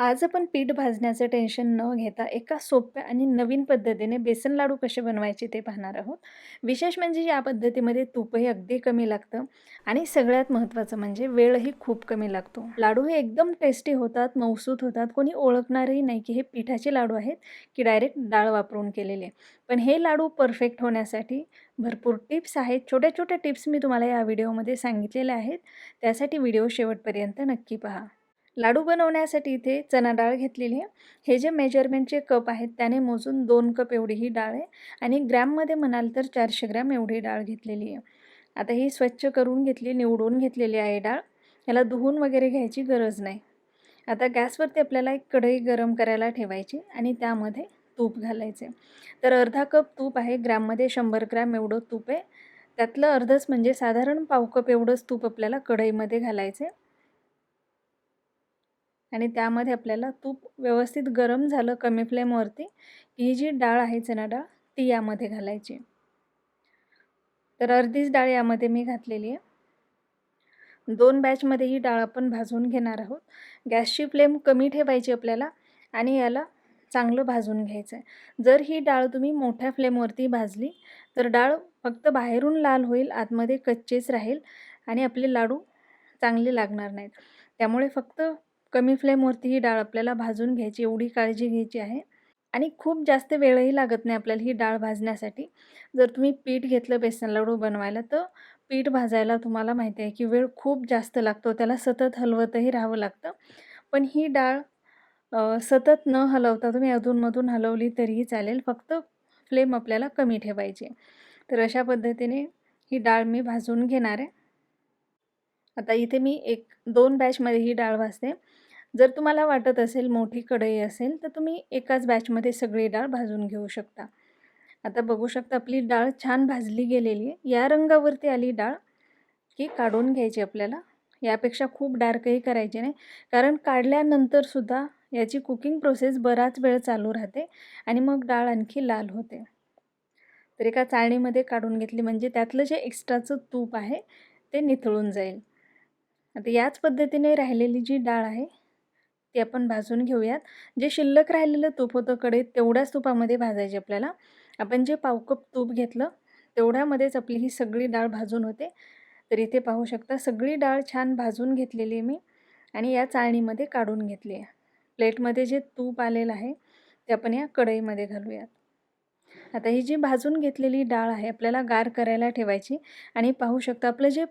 आज आपण पीठ भाजण्याचं टेन्शन न घेता एका सोप्या आणि नवीन पद्धतीने बेसन लाडू कसे बनवायचे ते पाहणार आहोत. विशेष म्हणजे या पद्धतीमध्ये तूपही अगदी कमी लागतं आणि सगळ्यात महत्त्वाचं म्हणजे वेळही खूप कमी लागतो. लाडू हे एकदम टेस्टी होतात मौसूत होतात कोणी ओळखणारही नाही की हे पिठाचे लाडू आहेत की डायरेक्ट डाळ वापरून केलेले. पण हे लाडू परफेक्ट होण्यासाठी भरपूर टिप्स आहेत. छोट्या छोट्या टिप्स मी तुम्हाला या व्हिडिओमध्ये सांगितलेल्या आहेत. त्यासाठी व्हिडिओ शेवटपर्यंत नक्की पहा. लाडू बनवण्यासाठी इथे चना डाळ घेतलेली आहे. हे जे मेजरमेंटचे कप आहेत त्याने मोजून दोन कप एवढी ही डाळ आहे. आणि ग्रॅममध्ये म्हणाल तर चारशे ग्रॅम एवढी डाळ घेतलेली आहे. आता ही स्वच्छ करून घेतली निवडून घेतलेली आहे डाळ. याला धुवून वगैरे घ्यायची गरज नाही. आता गॅसवरती आपल्याला एक कढई गरम करायला ठेवायची आणि त्यामध्ये तूप घालायचे. तर अर्धा कप तूप आहे ग्रॅममध्ये शंभर ग्रॅम एवढं तूप आहे. त्यातलं अर्धच म्हणजे साधारण पाव कप एवढंच तूप आपल्याला कढईमध्ये घालायचे. आणि त्यामध्ये आपल्याला तूप व्यवस्थित गरम झालं कमी फ्लेमवरती ही जी डाळ आहे चणा डाळ ती यामध्ये घालायची. तर अर्धीच डाळ यामध्ये मी घातलेली आहे. दोन बॅचमध्ये ही डाळ आपण भाजून घेणार आहोत. गॅसची फ्लेम कमी ठेवायची आपल्याला आणि याला चांगलं भाजून घ्यायचं आहे. जर ही डाळ तुम्ही मोठ्या फ्लेमवरती भाजली तर डाळ फक्त बाहेरून लाल होईल आतमध्ये कच्चेच राहील आणि आपले लाडू चांगले लागणार नाहीत. त्यामुळे फक्त कमी फ्लेमवरती ही डाळ आपल्याला भाजून घ्यायची एवढी काळजी घ्यायची आहे. आणि खूप जास्त वेळही लागत नाही आपल्याला ही डाळ भाजण्यासाठी. जर तुम्ही पीठ घेतलं बेसन लाडू बनवायला तर पीठ भाजायला तुम्हाला माहिती आहे की वेळ खूप जास्त लागतो. त्याला सतत हलवतही राहावं लागतं. पण ही डाळ सतत न हलवता तुम्ही अधूनमधून हलवली तरीही चालेल. फक्त फ्लेम आपल्याला कमी ठेवायची तर अशा पद्धतीने ही डाळ मी भाजून घेणार आहे. आता इथे मी एक दोन बॅचमध्ये ही डाळ भाजते. जर तुम्हाला वाटत असेल मोठी कढई असेल तर तुम्ही एकाच बॅचमध्ये सगळी डाळ भाजून घेऊ शकता. आता बघू शकता आपली डाळ छान भाजली गेलेली आहे. या रंगावरती आली डाळ की काढून घ्यायची आपल्याला. यापेक्षा खूप डार्कही करायचे नाही. कारण काढल्यानंतरसुद्धा याची कुकिंग प्रोसेस बराच वेळ चालू राहते आणि मग डाळ आणखी लाल होते. तर एका चाळणीमध्ये काढून घेतली म्हणजे त्यातलं जे एक्स्ट्राचं तूप आहे ते निथळून जाईल. आता याच पद्धतीने राहिलेली जी डाळ आहे ते आपण भाजून घेऊयात. जे शिल्लक राहिलेलं तूप होतं कढईत तेवढ्याच तुपामध्ये भाजायचे आपल्याला. आपण जे पावकप तूप घेतलं तेवढ्यामध्येच आपली ही सगळी डाळ भाजून होते. तर इथे पाहू शकता सगळी डाळ छान भाजून घेतलेली आहे मी आणि या चाळणीमध्ये काढून घेतली आहे. प्लेटमध्ये जे तूप आलेलं आहे ते आपण या कढईमध्ये घालूयात. आता ही जी भाजून घेतलेली डाळ आहे आपल्याला गार करायला ठेवायची आणि पाहू शकता आपलं जे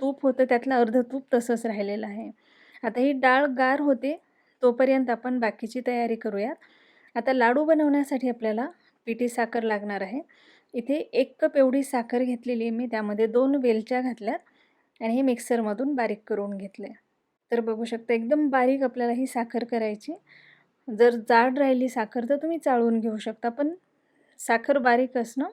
तूप होतं त्यातलं अर्ध तूप तसंच राहिलेलं आहे. आता ही डाळ गार होते तोपर्यंत आपण बाकीची तयारी करूयात. आता लाडू बनवण्यासाठी आपल्याला पिठी साखर लागणार आहे. इथे एक कप एवढी साखर घेतलेली आहे मी त्यामध्ये दोन वेलच्या घातल्यात आणि हे मिक्सरमधून बारीक करून घेतले तर बघू शकता एकदम बारीक आपल्याला ही साखर करायची. जर जाड राहिली साखर तर तुम्ही चाळून घेऊ शकता पण साखर बारीक असणं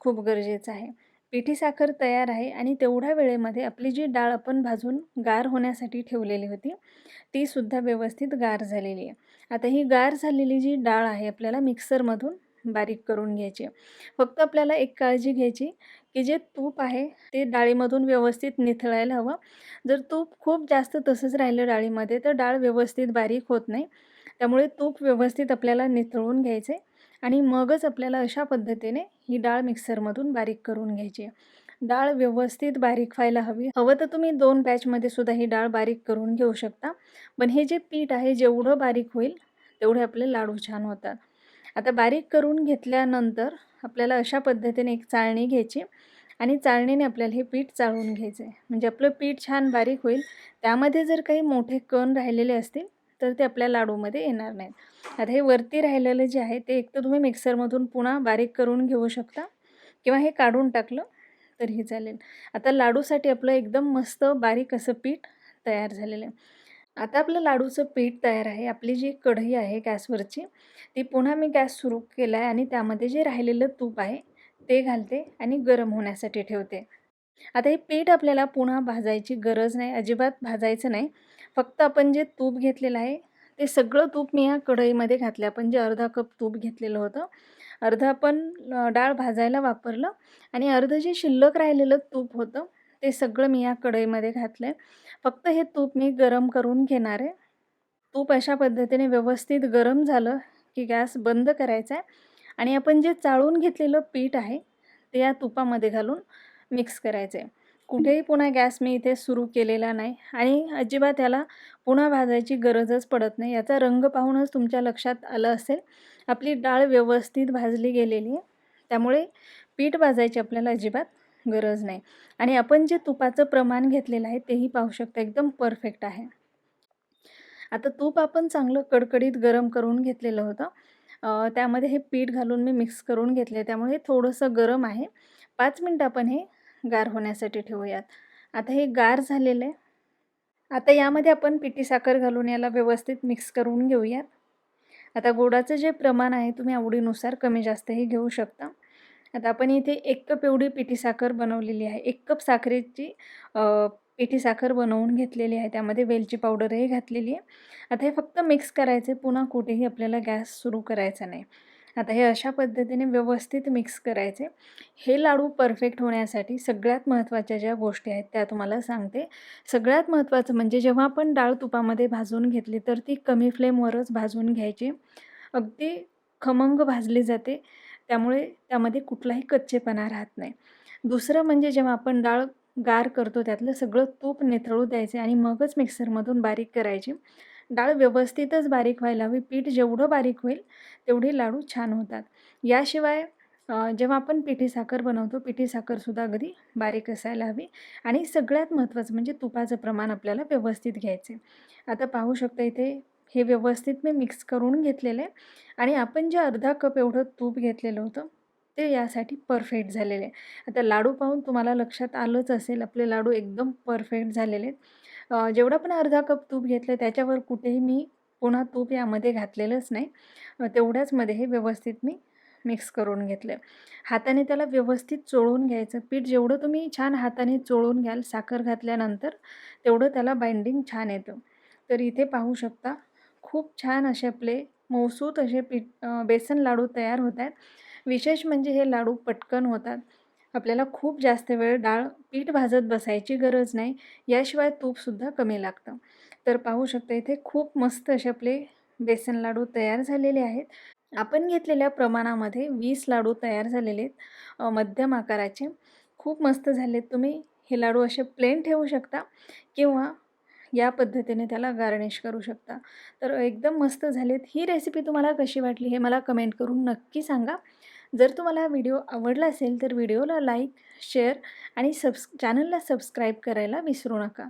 खूप गरजेचं आहे. पिठी साखर तयार आहे आणि तेवढ्या वेळेमध्ये आपली जी डाळ आपण भाजून गार होण्यासाठी ठेवलेली होती तीसुद्धा व्यवस्थित गार झालेली आहे. आता ही गार झालेली जी डाळ आहे आपल्याला मिक्सरमधून बारीक करून घ्यायची फक्त आपल्याला एक काळजी घ्यायची की जे तूप आहे ते डाळीमधून व्यवस्थित निथळायला हवं. जर तूप खूप जास्त तसंच राहिलं डाळीमध्ये तर डाळ व्यवस्थित बारीक होत नाही. त्यामुळे तूप व्यवस्थित आपल्याला निथळून घ्यायचं आहे आणि मगच आपल्याला अशा पद्धतीने ही डाळ मिक्सरमधून बारीक करून घ्यायची डाळ व्यवस्थित बारीक व्हायला हवी. हवं तर तुम्ही दोन बॅचमध्ये सुद्धा ही डाळ बारीक करून घेऊ शकता. पण हे जे पीठ आहे जेवढं बारीक होईल तेवढे आपले लाडू छान होतात. आता बारीक करून घेतल्यानंतर आपल्याला अशा पद्धतीने एक चाळणी घ्यायची आणि चाळणीने आपल्याला हे पीठ चाळून घ्यायचं आहे म्हणजे आपलं पीठ छान बारीक होईल. त्यामध्ये जर काही मोठे कण राहिलेले असतील तर ते आपल्या लाडूमध्ये येणार नाहीत. आता हे वरती राहिलेलं जे आहे ते एक तर तुम्ही मिक्सरमधून पुन्हा बारीक करून घेऊ शकता किंवा हे काढून टाकलं तरीही चालेल. आता लाडूसाठी आपलं एकदम मस्त बारीक असं पीठ तयार झालेलं आहे. आता आपलं लाडूचं पीठ तयार आहे. आपली जी कढई आहे गॅसवरची ती पुन्हा मी गॅस सुरू केला आहे आणि त्यामध्ये जे राहिलेलं तूप आहे ते घालते आणि गरम होण्यासाठी ठेवते. आता हे पीठ आपल्याला पुन्हा भाजायची गरज नाही अजिबात भाजायचं नाही. फक्त आपण जे तूप घेतलेलं आहे ते सगळं तूप मी ह्या कढईमध्ये घातलं. आपण जे अर्धा कप तूप घेतलेलं होतं अर्धं आपण डाळ भाजायला वापरलं आणि अर्धं जे शिल्लक राहिलेलं तूप होतं ते सगळं मी या कढईमध्ये घातलं आहे फक्त हे तूप मी गरम करून घेणार आहे. तूप अशा पद्धतीने व्यवस्थित गरम झालं की गॅस बंद करायचा आहे आणि आपण जे चाळून घेतलेलं पीठ आहे ते या तुपामध्ये घालून मिक्स करायचं आहे. कुठेही पुन्हा गॅस मी इथे सुरू केलेला नाही आणि अजिबात याला पुन्हा भाजायची गरजच पडत नाही. याचा रंग पाहूनच तुमच्या लक्षात आलं असेल आपली डाळ व्यवस्थित भाजली गेलेली आहे. त्यामुळे पीठ भाजायची आपल्याला अजिबात गरज नाही. आणि आपण जे तुपाचं प्रमाण घेतलेलं आहे तेही पाहू शकता एकदम परफेक्ट आहे. आता तूप आपण चांगलं कडकडीत गरम करून घेतलेलं होतं. त्यामध्ये हे पीठ घालून मी मिक्स करून घेतले त्यामुळे थोडंसं गरम आहे. पाच मिनटं आपण हे गार होण्यासाठी ठेवूयात. आता हे गार झालेलं आहे. आता यामध्ये आपण पिठी साखर घालून याला व्यवस्थित मिक्स करून घेऊयात. आता गोडाचं जे प्रमाण आहे तुम्ही आवडीनुसार कमी जास्तही घेऊ शकता. आता आपण इथे एक कप एवढी पिठी साखर बनवलेली आहे. एक कप साखरेची पिठी साखर बनवून घेतलेली आहे. त्यामध्ये वेलची पावडरही घातलेली आहे. आता हे फक्त मिक्स करायचे पुन्हा कुठेही आपल्याला गॅस सुरू करायचा नाही. आता हे अशा पद्धतीने व्यवस्थित मिक्स करायचे. हे लाडू परफेक्ट होण्यासाठी सगळ्यात महत्त्वाच्या ज्या गोष्टी आहेत त्या तुम्हाला सांगते. सगळ्यात महत्त्वाचं म्हणजे जेव्हा आपण डाळ तुपामध्ये भाजून घेतली तर ती कमी फ्लेमवरच भाजून घ्यायची. अगदी खमंग भाजली जाते. त्यामुळे त्यामध्ये कुठलाही कच्चेपणा राहत नाही. दुसरं म्हणजे जेव्हा आपण डाळ गार करतो त्यातलं सगळं तूप निथळू द्यायचे आणि मगच मिक्सरमधून बारीक करायची. डाळ व्यवस्थितच बारीक व्हायला हवी. पीठ जेवढं बारीक होईल तेवढे लाडू छान होतात. याशिवाय जेव्हा आपण पिठी साखर बनवतो पिठी साखरसुद्धा अगदी बारीक असायला हवी. आणि सगळ्यात महत्त्वाचं म्हणजे तुपाचं प्रमाण आपल्याला व्यवस्थित घ्यायचं आहे. आता पाहू शकता इथे हे व्यवस्थित मी मिक्स करून घेतलेलं आहे. आणि आपण जे अर्धा कप एवढं तूप घेतलेलं होतं ते यासाठी परफेक्ट झालेले आहे. आता लाडू पाहून तुम्हाला लक्षात आलंच असेल आपले लाडू एकदम परफेक्ट झालेले आहेत. जेवढं पण अर्धा कप तूप घेतलं त्याच्यावर कुठेही मी पुन्हा तूप यामध्ये घातलेलंच नाही. तेवढ्याचमध्ये हे व्यवस्थित मी मिक्स करून घेतलं हाताने त्याला व्यवस्थित चोळून घ्यायचं. पीठ जेवढं तुम्ही छान हाताने चोळून घ्याल साखर घातल्यानंतर तेवढं त्याला बाइंडिंग छान येतं. तर इथे पाहू शकता खूप छान असे आपले मौसूत असे पीठ बेसन लाडू तयार होत आहेत विशेष म्हणजे हे लाडू पटकन होतात. आपल्याला खूप जास्त वेळ डाळ पीठ भाजत बसायची गरज नाही. याशिवाय तूपसुद्धा कमी लागतं. तर पाहू शकता इथे खूप मस्त असे आपले बेसन लाडू तयार झालेले आहेत. आपण घेतलेल्या प्रमाणामध्ये वीस लाडू तयार झालेले आहेत मध्यम आकाराचे. खूप मस्त झालेत. तुम्ही हे लाडू असे प्लेन ठेवू शकता किंवा या पद्धतीने त्याला गार्निश करू शकता. तर एकदम मस्त झालेत. ही रेसिपी तुम्हाला कशी वाटली हे मला कमेंट करून नक्की सांगा. जर तुम्हाला व्हिडिओ आवडला असेल तर व्हिडिओला लाईक शेअर आणि सबस् चॅनलला सबस्क्राईब करायला विसरू नका.